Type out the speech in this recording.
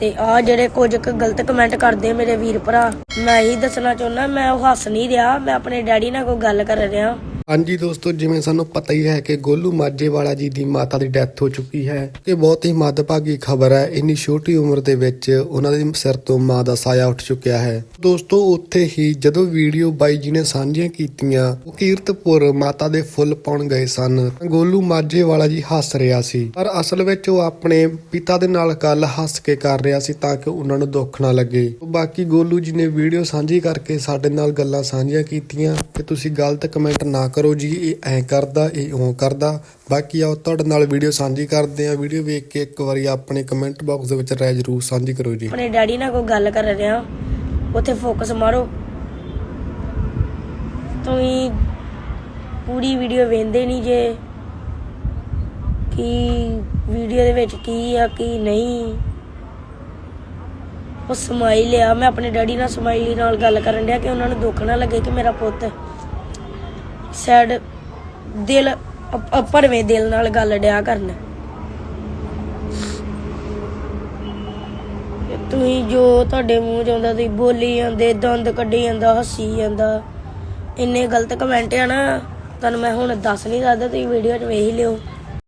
ਤੇ ਆ ਜਿਹੜੇ ਕੁਝ ਕੁ ਗਲਤ ਕਮੈਂਟ ਕਰਦੇ ਮੇਰੇ ਵੀਰ ਭਰਾ, ਮੈਂ ਇਹੀ ਦੱਸਣਾ ਚਾਹੁੰਦਾ ਮੈਂ ਉਹ ਹੱਸ ਨਹੀਂ ਰਿਹਾ, ਮੈਂ ਆਪਣੇ ਡੈਡੀ ਨਾਲ ਕੋਈ ਗੱਲ ਕਰ ਰਿਹਾ। ਹਾਂਜੀ ਦੋਸਤੋ, ਜਿਵੇਂ ਸਾਨੂੰ ਪਤਾ ਹੀ ਹੈ ਕਿ ਗੋਲੂ ਮਾਜੇਵਾਲਾ ਜੀ ਦੀ ਮਾਤਾ ਦੀ ਡੈਥ ਹੋ ਚੁੱਕੀ ਹੈ ਇਹ ਬਹੁਤ ਹੀ ਮੱਦਭਾਗੀ ਖਬਰ ਹੈ। ਇੰਨੀ ਛੋਟੀ ਉਮਰ ਦੇ ਵਿੱਚ ਉਹਨਾਂ ਦੇ ਸਿਰ ਤੋਂ ਮਾਂ ਦਾ ਸਾਇਆ ਉੱਠ ਚੁੱਕਿਆ ਹੈ। ਦੋਸਤੋ, ਉੱਥੇ ਹੀ ਜਦੋਂ ਵੀਡੀਓ ਬਾਈ ਜੀ ਨੇ ਸਾਂਝੀਆਂ ਕੀਤੀਆਂ, ਉਹ ਕੀਰਤਪੁਰ ਮਾਤਾ ਦੇ ਫੁੱਲ ਪਾਉਣ ਗਏ ਸਨ। ਗੋਲੂ ਮਾਜੇਵਾਲਾ ਜੀ ਹੱਸ ਰਿਹਾ ਸੀ। ਪਰ ਅਸਲ ਵਿੱਚ ਉਹ ਆਪਣੇ ਪਿਤਾ ਦੇ ਨਾਲ ਗੱਲ ਹੱਸ ਕੇ ਕਰ ਰਿਹਾ ਸੀ ਤਾਂ ਕਿ ਉਹਨਾਂ ਨੂੰ ਦੁੱਖ ਨਾ ਲੱਗੇ। ਬਾਕੀ ਗੋਲੂ ਜੀ ਨੇ ਵੀਡੀਓ ਸਾਂਝੀ ਕਰਕੇ ਸਾਡੇ ਨਾਲ ਗੱਲਾਂ ਸਾਂਝੀਆਂ ਕੀਤੀਆਂ। ਕਿ ਤੁਸੀਂ ਗਲਤ ਕਮੈਂਟ ਨਾ ਕਰੋ ਜੀ, ਇਹ ਐਂ ਕਰਦਾ, ਇਹ ਉਹ ਕਰਦਾ। ਬਾਕੀ ਆਓ ਤੁਹਾਡੇ ਨਾਲ ਵੀਡੀਓ ਸਾਂਝੀ ਕਰਦੇ ਆ ਵੀਡੀਓ ਵੇਖ ਕੇ ਇੱਕ ਵਾਰੀ ਆਪਣੇ ਕਮੈਂਟ ਬਾਕਸ ਦੇ ਵਿੱਚ ਰਾਏ ਜ਼ਰੂਰ ਸਾਂਝੀ ਕਰੋ ਜੀ। ਆਪਣੇ ਡੈਡੀ ਨਾਲ ਕੋਈ ਗੱਲ ਕਰ ਰਿਹਾ, ਉੱਥੇ ਫੋਕਸ ਮਾਰੋ। ਤੁਸੀਂ ਪੂਰੀ ਵੀਡੀਓ ਵੇਖਦੇ ਨਹੀਂ ਜੇ। ਕਿ ਵੀਡੀਓ ਦੇ ਵਿੱਚ ਕੀ ਆ, ਕੀ ਨਹੀਂ। ਉਹ ਸਮਾਈਲ ਆ। ਮੈਂ ਆਪਣੇ ਡੈਡੀ ਨਾਲ ਸਮਾਈਲੀ ਨਾਲ ਗੱਲ ਕਰਨ ਡਿਆ ਕਿ ਉਹਨਾਂ ਨੂੰ ਦੁੱਖ ਨਾ ਲੱਗੇ ਕਿ ਮੇਰਾ ਪੁੱਤ ਸੈਡ ਦਿਲ ਅ- ਭਰਵੇਂ ਦਿਲ ਨਾਲ ਗੱਲ ਡਿਆ ਕਰਨ। ਤੁਸੀਂ ਜੋ ਤੁਹਾਡੇ ਮੂੰਹ ਚ ਆਉਂਦਾ, ਤੁਸੀਂ ਬੋਲੀ ਜਾਂਦੇ, ਦੰਦ ਕੱਢੀ ਜਾਂਦਾ, ਹੱਸੀ ਜਾਂਦਾ। ਇੰਨੇ ਗਲਤ ਕਮੈਂਟ ਆ ਨਾ, ਤੁਹਾਨੂੰ ਮੈਂ ਹੁਣ ਦੱਸ ਨਹੀਂ ਸਕਦਾ, ਤੁਸੀਂ ਵੀਡੀਓ 'ਚ ਵੇਖ ਲਿਓ।